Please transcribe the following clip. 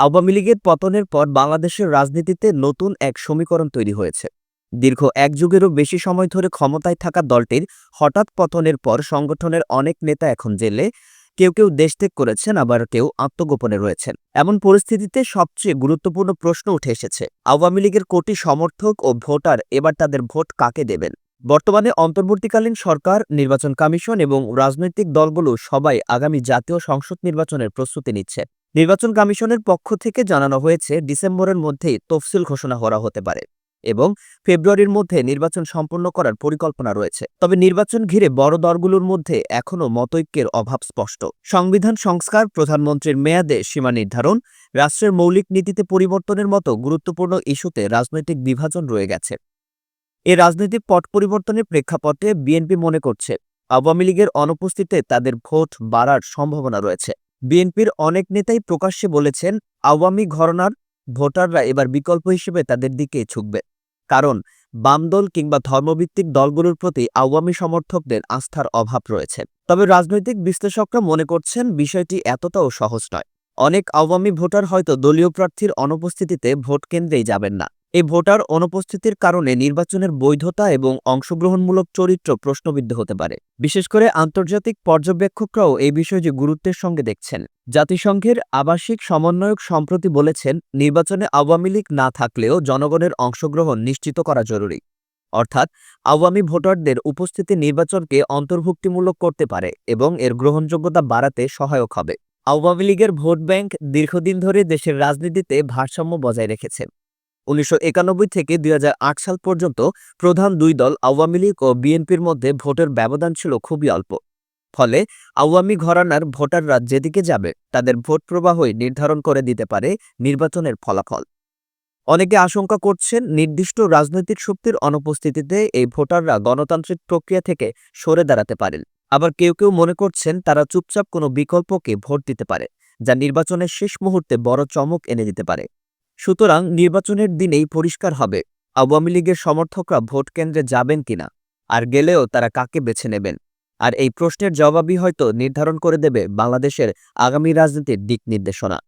আওয়ামী লীগের পতনের পর বাংলাদেশের রাজনীতিতে নতুন এক সমীকরণ তৈরি হয়েছে। দীর্ঘ এক যুগেরও বেশি সময় ধরে ক্ষমতায় থাকা দলটির হঠাৎ পতনের পর সংগঠনের অনেক নেতা এখন জেলে, কেউ কেউ দেশত্যাগ করেছেন, আবার কেউ আত্মগোপনে রয়েছেন। এমন পরিস্থিতিতে সবচেয়ে গুরুত্বপূর্ণ প্রশ্ন উঠে এসেছে, আওয়ামী লীগের কোটি সমর্থক ও ভোটার এবার তাদের ভোট কাকে দেবেন? বর্তমানে অন্তর্বর্তীকালীন সরকার, নির্বাচন কমিশন এবং রাজনৈতিক দলগুলো সবাই আগামী জাতীয় সংসদ নির্বাচনের প্রস্তুতি নিচ্ছে। নির্বাচন কমিশনের পক্ষ থেকে জানানো হয়েছে, ডিসেম্বরের মধ্যেই তফসিল ঘোষণা করা হতে পারে এবং ফেব্রুয়ারির মধ্যে নির্বাচন সম্পন্ন করার পরিকল্পনা রয়েছে। তবে নির্বাচন ঘিরে বড় দলগুলোর মধ্যে এখনও মতৈক্যের অভাব স্পষ্ট। সংবিধান সংস্কার, প্রধানমন্ত্রীর মেয়াদে সীমা নির্ধারণ, রাষ্ট্রের মৌলিক নীতিতে পরিবর্তনের মতো গুরুত্বপূর্ণ ইস্যুতে রাজনৈতিক বিভাজন রয়ে গেছে। এ রাজনৈতিক পট পরিবর্তনের প্রেক্ষাপটে বিএনপি মনে করছে, আওয়ামী লীগের অনুপস্থিতিতে তাদের ভোট বাড়ার সম্ভাবনা রয়েছে। বিএনপির অনেক নেতাই প্রকাশ্যে বলেছেন, আওয়ামী ঘরনার ভোটাররা এবার বিকল্প হিসেবে তাদের দিকে ঝুঁকবে। কারণ বাম দল কিংবা ধর্মভিত্তিক দলগুলোর প্রতি আওয়ামী সমর্থকদের আস্থার অভাব রয়েছে। তবে রাজনৈতিক বিশ্লেষকরা মনে করছেন, বিষয়টি এতটাও সহজ নয়। অনেক আওয়ামী ভোটার হয়তো দলীয় প্রার্থীর অনুপস্থিতিতে ভোট কেন্দ্রেই যাবেন না। এই ভোটার অনুপস্থিতির কারণে নির্বাচনের বৈধতা এবং অংশগ্রহণমূলক চরিত্র প্রশ্নবিদ্ধ হতে পারে। বিশেষ করে আন্তর্জাতিক পর্যবেক্ষকরাও এই বিষয়টি গুরুত্বের সঙ্গে দেখছেন। জাতিসংঘের আবাসিক সমন্বয়ক সম্প্রতি বলেছেন, নির্বাচনে আওয়ামী লীগ না থাকলেও জনগণের অংশগ্রহণ নিশ্চিত করা জরুরি। অর্থাৎ, আওয়ামী ভোটারদের উপস্থিতি নির্বাচনকে অন্তর্ভুক্তিমূলক করতে পারে এবং এর গ্রহণযোগ্যতা বাড়াতে সহায়ক হবে। আওয়ামী লীগের ভোট ব্যাংক দীর্ঘদিন ধরে দেশের রাজনীতিতে ভারসাম্য বজায় রেখেছে। উনিশশো একানব্বই থেকে দুই হাজার আট সাল পর্যন্ত প্রধান দুই দল আওয়ামী লীগ ও বিএনপির মধ্যে ভোটের ব্যবধান ছিল খুবই অল্প। ফলে আওয়ামী ঘরানার ভোটাররা যেদিকে যাবে, তাদের ভোট প্রবাহই নির্ধারণ করে দিতে পারে নির্বাচনের ফলাফল। অনেকে আশঙ্কা করছেন নির্দিষ্ট রাজনৈতিক শক্তির অনুপস্থিতিতে এই ভোটাররা গণতান্ত্রিক প্রক্রিয়া থেকে সরে দাঁড়াতে পারেন। আবার কেউ কেউ মনে করছেন তারা চুপচাপ কোনো বিকল্পকে ভোট দিতে পারে, যা নির্বাচনের শেষ মুহূর্তে বড় চমক এনে দিতে পারে। সুতরাং নির্বাচনের দিনেই পরিষ্কার হবে, আওয়ামী লীগের সমর্থকরা ভোট কেন্দ্রে যাবেন কিনা আর গেলেও তারা কাকে বেছে নেবেন? আর এই প্রশ্নের জবাবই হয়তো নির্ধারণ করে দেবে বাংলাদেশের আগামী রাজনীতির দিক নির্দেশনা।